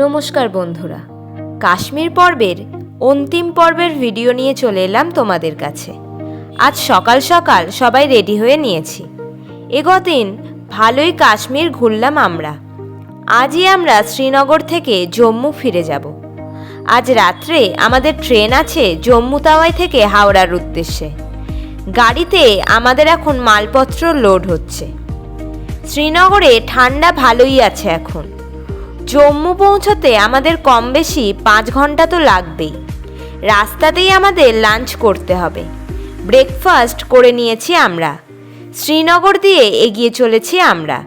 নমস্কার বন্ধুরা। কাশ্মীর পর্বের অন্তিম পর্বের ভিডিও নিয়ে চলে এলাম তোমাদের কাছে। আজ সকাল সকাল সবাই রেডি হয়ে নিয়েছি। এগদিন ভালোই কাশ্মীর ঘুরলাম আমরা। আজই আমরা শ্রীনগর থেকে জম্মু ফিরে যাব। আজ রাত্রে আমাদের ট্রেন আছে জম্মু তাওয়াই থেকে হাওড়ার উদ্দেশ্যে। গাড়িতে আমাদের এখন মালপত্র লোড হচ্ছে। শ্রীনগরে ঠান্ডা ভালোই আছে এখন। জম্মু পৌঁছতে আমাদের কম বেশি পাঁচ ঘণ্টা তো লাগবেই। রাস্তাতেই আমাদের লাঞ্চ করতে হবে। ব্রেকফাস্ট করে নিয়েছি আমরা। শ্রীনগর দিয়ে এগিয়ে চলেছি আমরা।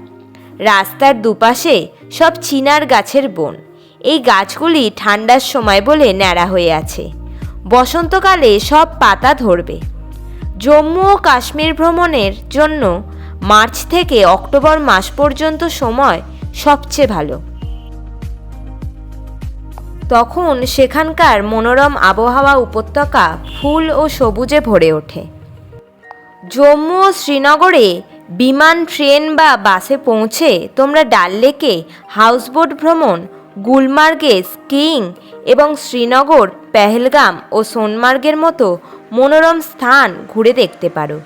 রাস্তার দুপাশে সব চিনার গাছের বন। এই গাছগুলি ঠান্ডার সময় বলে ন্যাড়া হয়ে আছে। বসন্তকালে সব পাতা ধরবে। জম্মু ও কাশ্মীর ভ্রমণের জন্য মার্চ থেকে অক্টোবর মাস পর্যন্ত সময় সবচেয়ে ভালো। তখন সেখানকার মনোরম আবহাওয়া উপত্যকা ফুল ও সবুজে ভরে ওঠে। জম্মু ও শ্রীনগরে বিমান, ট্রেন বা বাসে পৌঁছে তোমরা ডাল লেকে হাউসবোট ভ্রমণ, গুলমার্গে স্কিইং এবং শ্রীনগর, পেহেলগাম ও সোনমার্গের মতো মনোরম স্থান ঘুরে দেখতে পারো।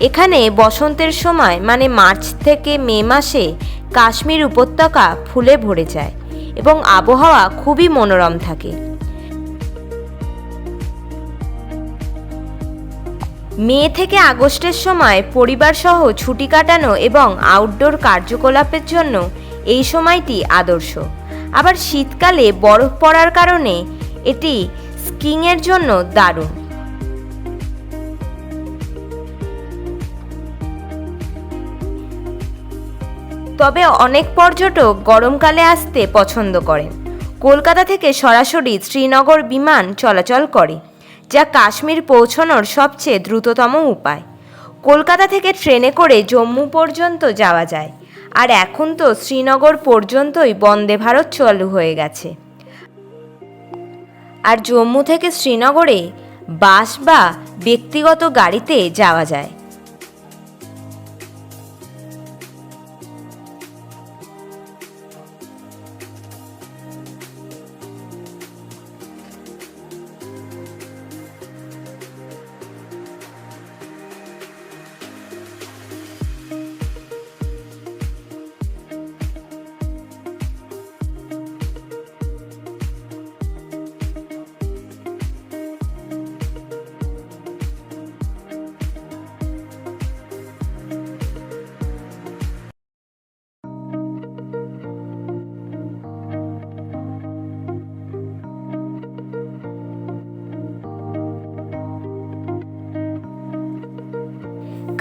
এখানে বসন্তের সময় মানে মার্চ থেকে মে মাসে কাশ্মীর উপত্যকা ফুলে ভরে যায় এবং আবহাওয়া খুবই মনোরম থাকে। মে থেকে আগস্টের সময় পরিবার সহ ছুটি কাটানো এবং আউটডোর কার্যকলাপের জন্য এই সময়টি আদর্শ। আবার শীতকালে বরফ পড়ার কারণে এটি স্কিংয়ের জন্য দারুণ। তবে অনেক পর্যটক গরমকালে আসতে পছন্দ করেন। কলকাতা থেকে সরাসরি শ্রীনগর বিমান চলাচল করে, যা কাশ্মীর পৌঁছানোর সবচেয়ে দ্রুততম উপায়। কলকাতা থেকে ট্রেনে করে জম্মু পর্যন্ত যাওয়া যায়, আর এখন তো শ্রীনগর পর্যন্তই বন্দে ভারত চালু হয়ে গেছে। আর জম্মু থেকে শ্রীনগরে বাস বা ব্যক্তিগত গাড়িতে যাওয়া যায়।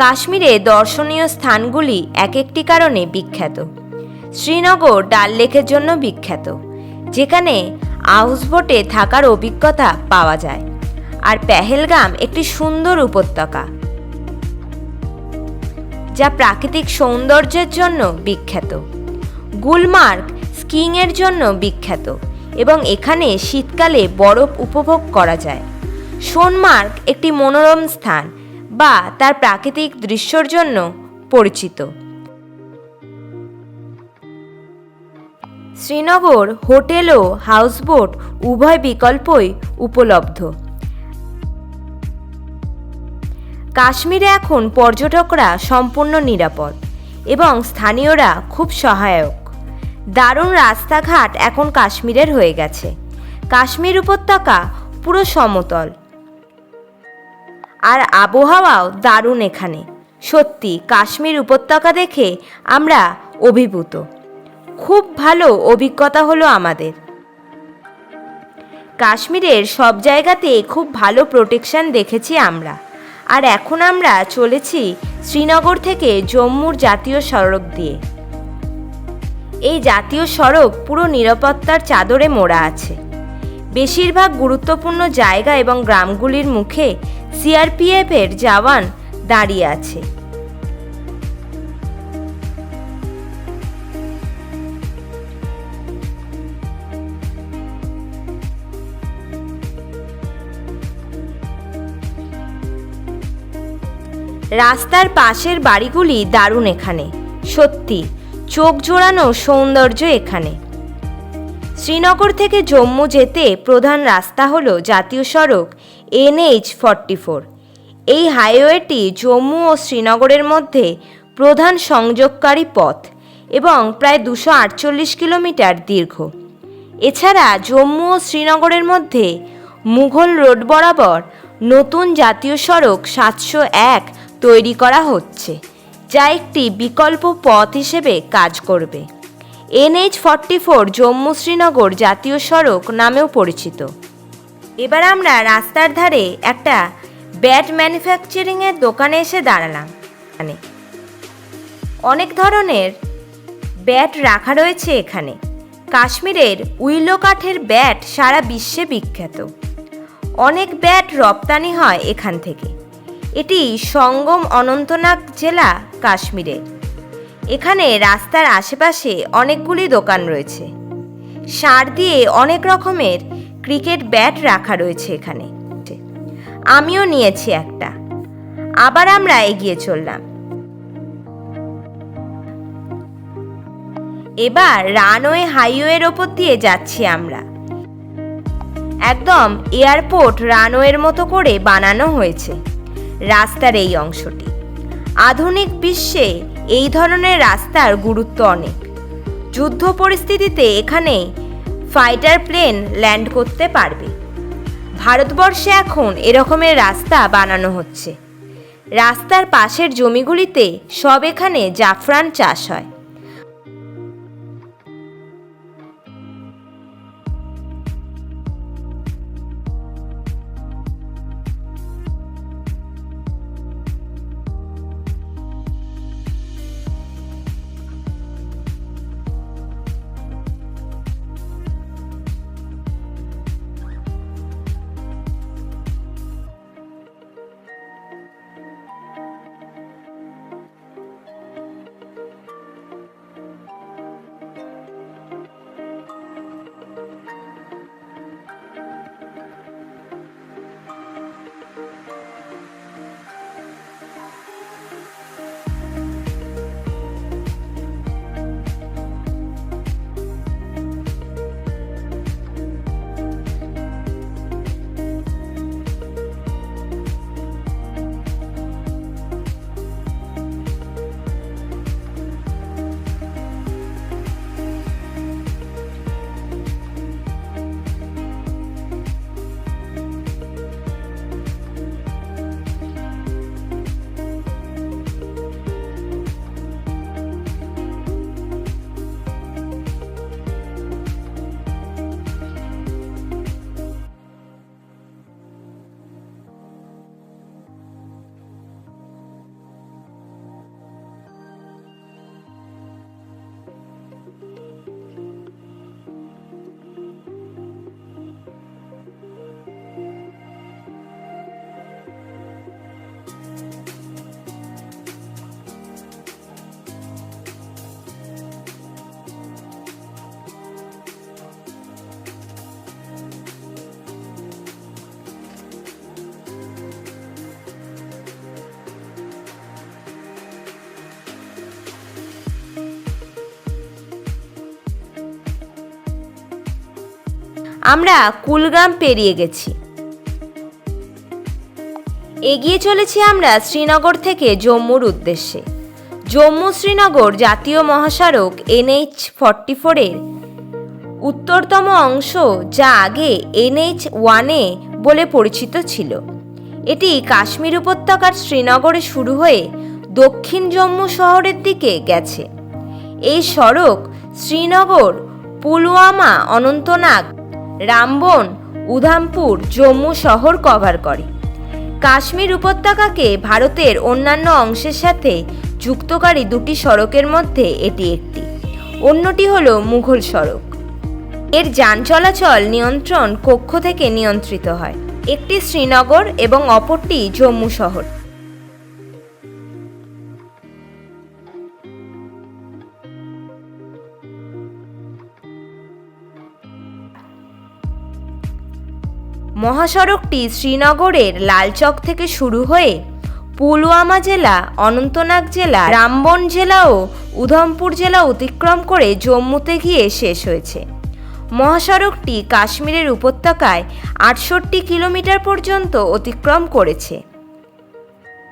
কাশ্মীরে দর্শনীয় স্থানগুলি এক একটি কারণে বিখ্যাত। শ্রীনগর ডাল লেকের জন্য বিখ্যাত, যেখানে হাউসবোটে থাকার অভিজ্ঞতা পাওয়া যায়। আর পেহেলগাম একটি সুন্দর উপত্যকা, যা প্রাকৃতিক সৌন্দর্যের জন্য বিখ্যাত। গুলমার্গ স্কিংয়ের জন্য বিখ্যাত এবং এখানে শীতকালে বরফ উপভোগ করা যায়। সোনমার্গ একটি মনোরম স্থান বা তার প্রাকৃতিক দৃশ্যর জন্য পরিচিত। শ্রীনগর হোটেল ও হাউসবোট উভয় বিকল্পই উপলব্ধ। কাশ্মীরে এখন পর্যটকরা সম্পূর্ণ নিরাপদ এবং স্থানীয়রা খুব সহায়ক। দারুণ রাস্তাঘাট এখন কাশ্মীরের হয়ে গেছে। কাশ্মীর উপত্যকা পুরো সমতল। আর আবহাওয়াও দারুণ এখানে। সত্যি, কাশ্মীর উপত্যকা দেখে আমরা অভিভূত। খুব ভালো অভিজ্ঞতা হলো আমাদের। কাশ্মীরের সব জায়গাতে খুব ভালো প্রোটেকশন দেখেছি আমরা। আর এখন আমরা চলেছি শ্রীনগর থেকে জম্মুর জাতীয় সড়ক দিয়ে। এই জাতীয় সড়ক পুরো নিরাপত্তার চাদরে মোড়া আছে। বেশিরভাগ গুরুত্বপূর্ণ জায়গা এবং গ্রামগুলির মুখে সিআরপিএফের জওয়ান দাঁড়িয়ে আছে। রাস্তার পাশের বাড়িগুলি দারুণ এখানে। সত্যি, চোখ জোড়ানো সৌন্দর্য এখানে। শ্রীনগর থেকে জম্মু যেতে প্রধান রাস্তা হল জাতীয় সড়ক এনএইচ ফর্টি ফোর। এই হাইওয়েটি জম্মু ও শ্রীনগরের মধ্যে প্রধান সংযোগকারী পথ এবং প্রায় দুশো আটচল্লিশ কিলোমিটার দীর্ঘ। এছাড়া জম্মু ও শ্রীনগরের মধ্যে মুঘল রোড বরাবর নতুন জাতীয় সড়ক সাতশো এক তৈরি করা হচ্ছে, যা একটি বিকল্প পথ হিসেবে কাজ করবে। NH forty four Jammu Srinagar জাতীয় সড়ক নামেও পরিচিত। এবার আমরা রাস্তার ধারে একটা ব্যাট ম্যানুফ্যাকচারিংয়ের দোকানে এসে দাঁড়ালাম। মানে অনেক ধরনের ব্যাট রাখা রয়েছে এখানে। কাশ্মীরের উইলো কাঠের ব্যাট সারা বিশ্বে বিখ্যাত। অনেক ব্যাট রপ্তানি হয় এখান থেকে। এটি সঙ্গম অনন্তনাগ জেলা কাশ্মীরে। এখানে রাস্তার আশেপাশে অনেকগুলি দোকান রয়েছে। সার দিয়ে অনেক রকমের ক্রিকেট ব্যাট রাখা রয়েছে এখানে। আমিও নিয়েছি একটা। আবার আমরা এগিয়ে চললাম। এবার রানওয়ে হাইওয়ের ওপর দিয়ে যাচ্ছি আমরা। একদম এয়ারপোর্ট রানওয়ের মতো করে বানানো হয়েছে রাস্তার এই অংশটি। আধুনিক বিশ্বে এই ধরনের রাস্তার গুরুত্ব অনেক। যুদ্ধ পরিস্থিতিতে এখানে ফাইটার প্লেন ল্যান্ড করতে পারবে। ভারতবর্ষে এখন এরকমের রাস্তা বানানো হচ্ছে। রাস্তার পাশের জমিগুলিতে সব এখানে জাফরান চাষ হয়। আমরা কুলগাম পেরিয়ে গেছি। এগিয়ে চলেছি আমরা শ্রীনগর থেকে জম্মুর উদ্দেশ্যে। জম্মু শ্রীনগর জাতীয় মহাসড়ক এনএইচ ফর্টি ফোরের উত্তরতম অংশ যা আগে এনএইচ ওয়ানে বলে পরিচিত ছিল। এটি কাশ্মীর উপত্যকার শ্রীনগরে শুরু হয়ে দক্ষিণ জম্মু শহরের দিকে গেছে। এই সড়ক শ্রীনগর, পুলওয়ামা, অনন্তনাগ রামবন, উধামপুর, জম্মু শহর কভার করে। কাশ্মীর উপত্যকাকে ভারতের অন্যান্য অংশের সাথে যুক্তকারী দুটি সড়কের মধ্যে এটি একটি। অন্যটি হল মুঘল সড়ক। এর যান চলাচল নিয়ন্ত্রণ কক্ষ থেকে নিয়ন্ত্রিত হয়। একটি শ্রীনগর এবং অপরটি জম্মু শহর। মহাসড়কটি শ্রীনগরের লালচক থেকে শুরু হয়ে পুলওয়ামা জেলা, অনন্তনাগ জেলা, রামবন জেলা ও উধমপুর জেলা অতিক্রম করে জম্মুতে গিয়ে শেষ হয়েছে। মহাসড়কটি কাশ্মীরের উপত্যকায় আটষট্টি কিলোমিটার পর্যন্ত অতিক্রম করেছে।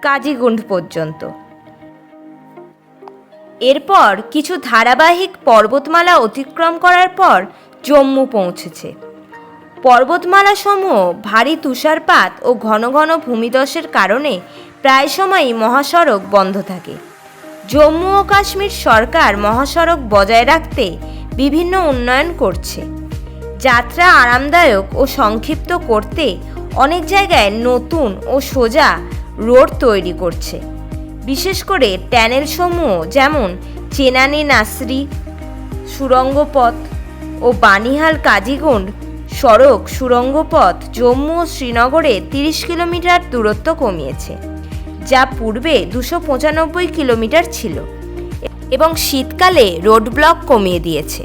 কাজীগুন্ড পর্যন্ত। এরপর কিছু ধারাবাহিক পর্বতমালা অতিক্রম করার পর জম্মু পৌঁছেছে। পর্বতমালাসমূহ ভারী তুষারপাত ও ঘন ঘন ভূমিধসের কারণে প্রায় সময়ই মহাসড়ক বন্ধ থাকে। জম্মু ও কাশ্মীর সরকার মহাসড়ক বজায় রাখতে বিভিন্ন উন্নয়ন করছে। যাত্রা আরামদায়ক ও সংক্ষিপ্ত করতে অনেক জায়গায় নতুন ও সোজা রোড তৈরি করছে। বিশেষ করে ট্যানেল সমূহ যেমন চেনানি নাসরি সুরঙ্গ পথ ও বানিহাল কাজীগঞ্জ সড়ক সুড়ঙ্গপথ জম্মু ও শ্রীনগরে তিরিশ কিলোমিটার দূরত্ব কমিয়েছে, যা পূর্বে দুশো পঁচানব্বই কিলোমিটার ছিল এবং শীতকালে রোড ব্লক কমিয়ে দিয়েছে।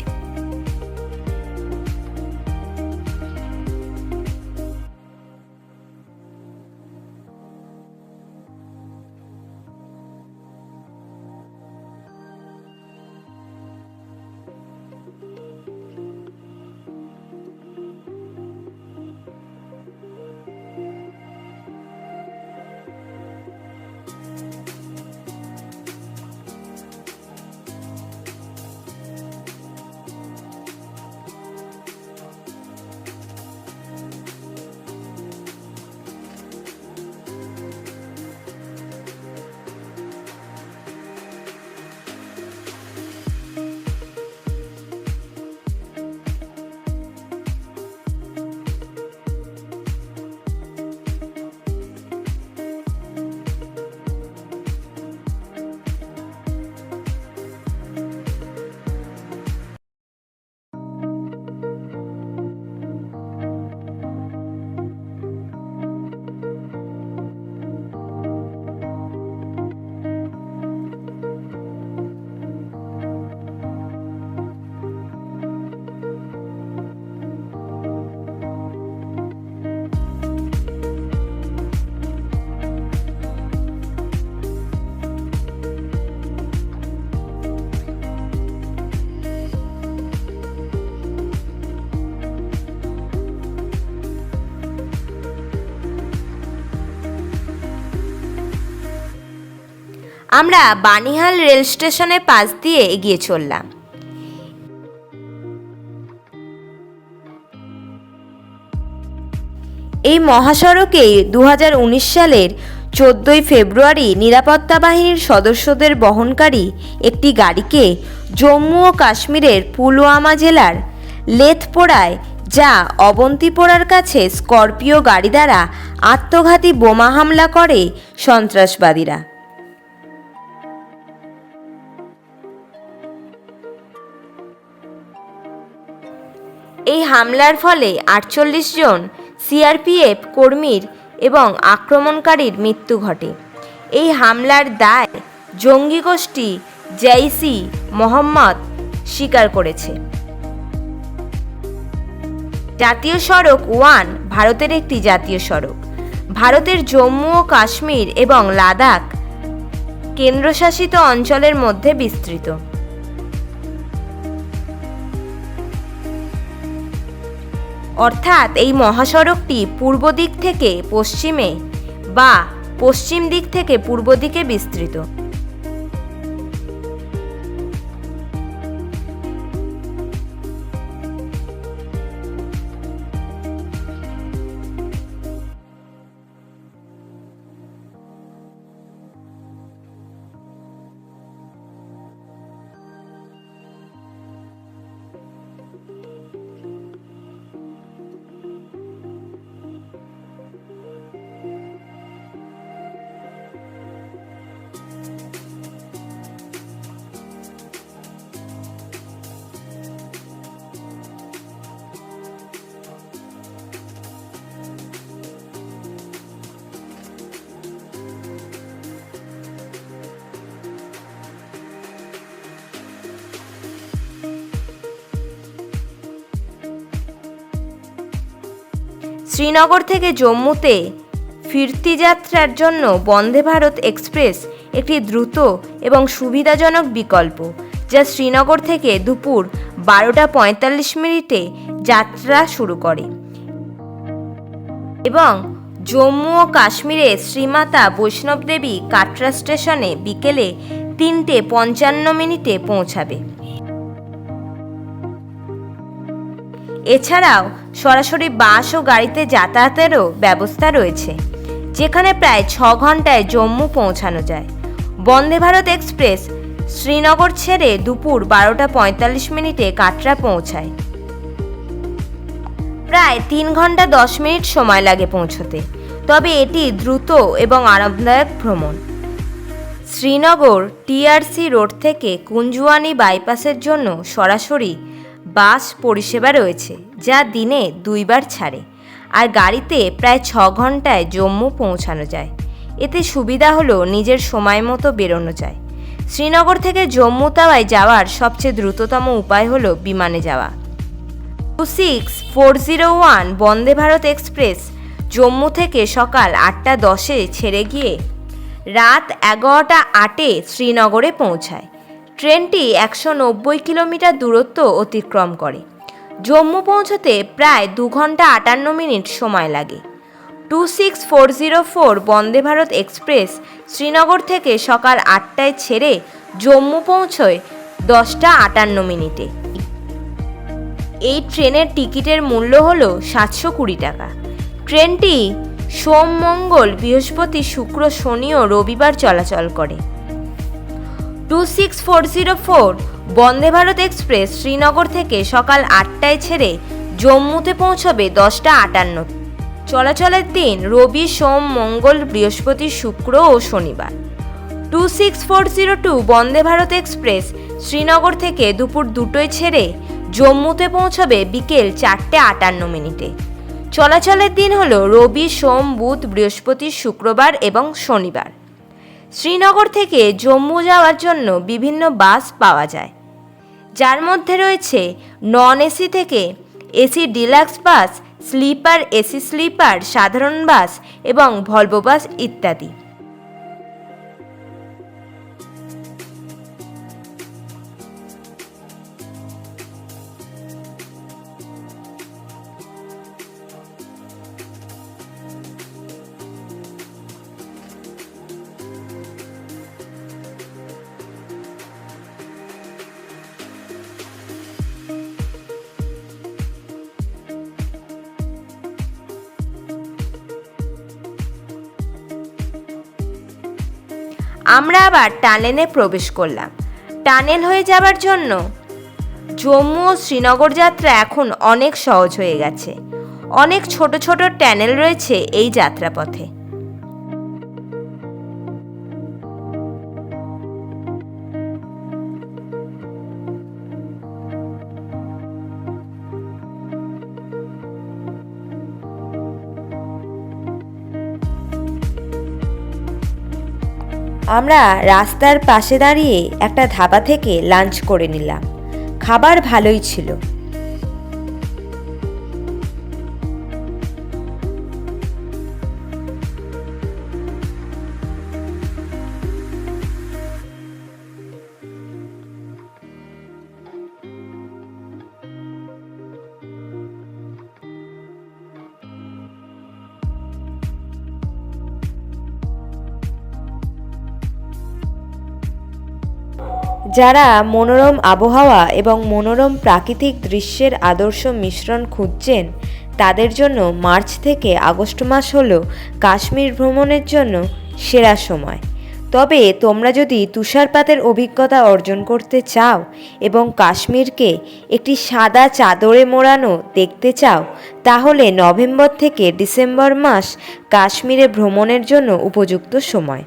আমরা বানিহাল রেল স্টেশনের পাশ দিয়ে এগিয়ে চললাম। এই মহাসড়কে দু হাজার উনিশ সালের চোদ্দোই ফেব্রুয়ারি নিরাপত্তা বাহিনীর সদস্যদের বহনকারী একটি গাড়িকে জম্মু ও কাশ্মীরের পুলওয়ামা জেলার লেথপোড়ায় যা অবন্তিপোড়ার কাছে স্করপিও গাড়ি দ্বারা আত্মঘাতী বোমা হামলা করে সন্ত্রাসবাদীরা। এই হামলার ফলে আটচল্লিশ জন সিআরপিএফ কর্মীর এবং আক্রমণকারীর মৃত্যু ঘটে। এই হামলার দায় জঙ্গি গোষ্ঠী জৈসি মোহাম্মদ স্বীকার করেছে। জাতীয় সড়ক ওয়ান ভারতের একটি জাতীয় সড়ক। ভারতের জম্মু ও কাশ্মীর এবং লাদাখ কেন্দ্রশাসিত অঞ্চলের মধ্যে বিস্তৃত। অর্থাৎ এই মহাসড়কটি পূর্ব দিক থেকে পশ্চিমে বা পশ্চিম দিক থেকে পূর্ব দিকে বিস্তৃত। শ্রীনগর থেকে জম্মুতে ফিরতি যাত্রার জন্য বন্দে ভারত এক্সপ্রেস একটি দ্রুত এবং সুবিধাজনক বিকল্প, যা শ্রীনগর থেকে দুপুর বারোটা পঁয়তাল্লিশ মিনিটে যাত্রা শুরু করে। এবং জম্মু ও কাশ্মীরে শ্রীমাতা বৈষ্ণব দেবী কাটরা স্টেশনে বিকেলে তিনটে পঞ্চান্ন মিনিটে পৌঁছাবে। এছাড়াও সরাসরি বাস ও গাড়িতে যাতায়াতেরও ব্যবস্থা রয়েছে, যেখানে প্রায় ছ ঘন্টায় জম্মু পৌঁছানো যায়। বন্দে ভারত এক্সপ্রেস শ্রীনগর ছেড়ে দুপুর বারোটা পঁয়তাল্লিশ মিনিটে কাটরা পৌঁছায়। প্রায় তিন ঘণ্টা দশ মিনিট সময় লাগে পৌঁছতে, তবে এটি দ্রুত এবং আরামদায়ক ভ্রমণ। শ্রীনগর টিআরসি রোড থেকে কুঞ্জুয়ানি বাইপাসের জন্য সরাসরি বাস পরিষেবা রয়েছে, যা দিনে দুইবার ছাড়ে, আর গাড়িতে প্রায় ছ ঘন্টায় জম্মু পৌঁছানো যায়। এতে সুবিধা হলো নিজের সময় মতো বেরোনো যায়। শ্রীনগর থেকে জম্মু তাওয়ায় যাওয়ার সবচেয়ে দ্রুততম উপায় হলো বিমানে যাওয়া। Two six four zero one Vande Bharat express Jammu থেকে সকাল আটটা দশে ছেড়ে গিয়ে রাত এগারোটা আটে শ্রীনগরে পৌঁছায়। ট্রেনটি একশো নব্বই কিলোমিটার দূরত্ব অতিক্রম করে। জম্মু পৌঁছতে প্রায় দু ঘণ্টা আটান্ন মিনিট সময় লাগে। Two six four zero four Vande Bharat express Srinagar থেকে সকাল আটটায় ছেড়ে জম্মু পৌঁছয় দশটা আটান্ন মিনিটে। এই ট্রেনের টিকিটের মূল্য হল সাতশো কুড়ি টাকা। ট্রেনটি সোম মঙ্গল বৃহস্পতি শুক্র শনি ও রবিবার চলাচল করে। Two six four zero four Vande Bharat express Srinagar থেকে সকাল আটটায় ছেড়ে জম্মুতে পৌঁছবে দশটা আটান্ন চলাচলের দিন রবি সোম মঙ্গল বৃহস্পতি শুক্র ও শনিবার two six four zero two Vande Bharat express Srinagar থেকে দুপুর দুটোয় ছেড়ে জম্মুতে পৌঁছবে বিকেল চারটে আটান্ন মিনিটে চলাচলের দিন হলো রবি সোম বুধ বৃহস্পতি শুক্রবার এবং শনিবার শ্রীনগর থেকে জম্মু যাওয়ার জন্য বিভিন্ন বাস পাওয়া যায়। যার মধ্যে রয়েছে নন এসি থেকে AC deluxe bus, sleeper AC sleeper, সাধারণ বাস এবং ভলভো বাস ইত্যাদি। আমরা আবার টানেলে প্রবেশ করলাম। টানেল হয়ে যাবার জন্য জম্মু ও শ্রীনগর যাত্রা এখন অনেক সহজ হয়ে গেছে। অনেক ছোট ছোট ট্যানেল রয়েছে এই যাত্রাপথে। আমরা রাস্তার পাশে দাঁড়িয়ে একটা ধাবা থেকে লাঞ্চ করে নিলাম। খাবার ভালোই ছিল। যারা মনোরম আবহাওয়া এবং মনোরম প্রাকৃতিক দৃশ্যের আদর্শ মিশ্রণ খুঁজছেন, তাদের জন্য মার্চ থেকে আগস্ট মাস হল কাশ্মীর ভ্রমণের জন্য সেরা সময়। তবে তোমরা যদি তুষারপাতের অভিজ্ঞতা অর্জন করতে চাও এবং কাশ্মীরকে একটি সাদা চাদরে মোড়ানো দেখতে চাও, তাহলে নভেম্বর থেকে ডিসেম্বর মাস কাশ্মীরে ভ্রমণের জন্য উপযুক্ত সময়।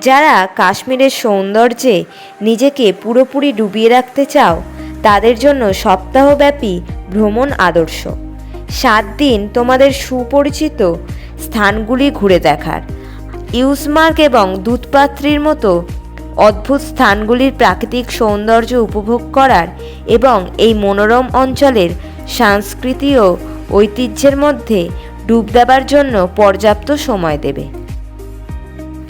যারা কাশ্মীরের সৌন্দর্যে নিজেকে পুরোপুরি ডুবিয়ে রাখতে চাও, তাদের জন্য সপ্তাহব্যাপী ভ্রমণ আদর্শ। সাত দিন তোমাদের সুপরিচিত স্থানগুলি ঘুরে দেখার। ইউসমার্ক এবং দুধপাত্রির মতো অদ্ভুত স্থানগুলির প্রাকৃতিক সৌন্দর্য উপভোগ করার এবং এই মনোরম অঞ্চলের সংস্কৃতি ও ঐতিহ্যের মধ্যে ডুব দেবার জন্য পর্যাপ্ত সময় দেবে।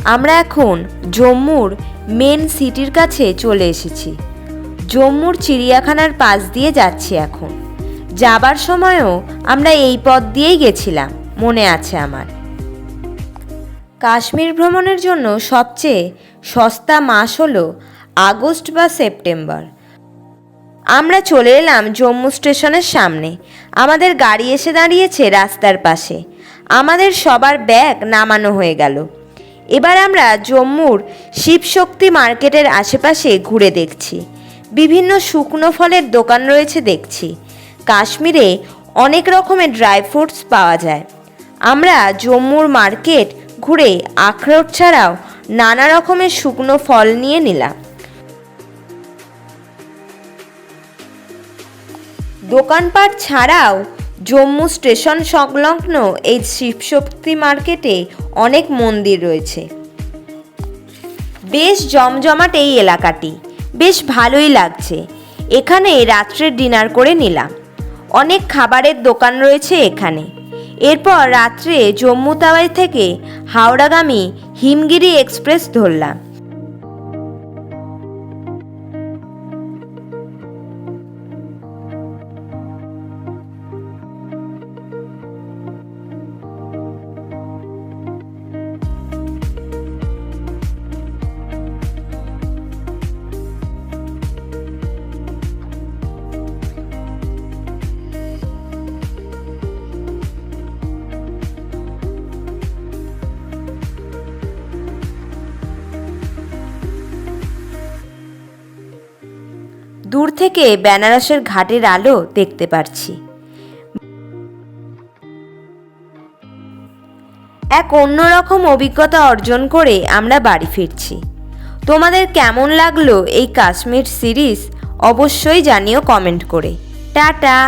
আমরা এখন জম্মুর মেন সিটির কাছে চলে এসেছি। জম্মুর চিড়িয়াখানার পাশ দিয়ে যাচ্ছি এখন। যাবার সময়ও আমরা এই পথ দিয়েই গেছিলাম, মনে আছে আমার। কাশ্মীর ভ্রমণের জন্য সবচেয়ে সস্তা মাস হলো আগস্ট বা সেপ্টেম্বর। আমরা চলে এলাম জম্মু স্টেশনের সামনে। আমাদের গাড়ি এসে দাঁড়িয়েছে রাস্তার পাশে। আমাদের সবার ব্যাগ নামানো হয়ে গেল। এবার আমরা জম্মুর শিবশক্তি মার্কেটের আশেপাশে ঘুরে দেখছি। বিভিন্ন শুকনো ফলের দোকান রয়েছে দেখছি। কাশ্মীরে অনেক রকমের ড্রাই ফ্রুটস পাওয়া যায়। আমরা জম্মুর মার্কেট ঘুরে আখরোট ছাড়াও নানা রকমের শুকনো ফল নিয়ে নিলাম। দোকানপাট ছাড়াও জম্মু স্টেশন সংলগ্ন এই শিবশক্তি মার্কেটে অনেক মন্দির রয়েছে। বেশ জমজমাট এই এলাকাটি। বেশ ভালোই লাগছে। এখানে রাত্রে ডিনার করে নিলাম। অনেক খাবারের দোকান রয়েছে এখানে। এরপর রাত্রে জম্মু তাওয়াই থেকে হাওড়াগামী হিমগিরি এক্সপ্রেস ধরলাম। দূর থেকে বেনারসের ঘাটের আলো দেখতে পারছি। এক অন্যরকম অভিজ্ঞতা অর্জন করে আমরা বাড়ি ফিরছি। তোমাদের কেমন লাগল এই কাশ্মীর সিরিজ? অবশ্যই জানিও কমেন্ট করে। টাটা!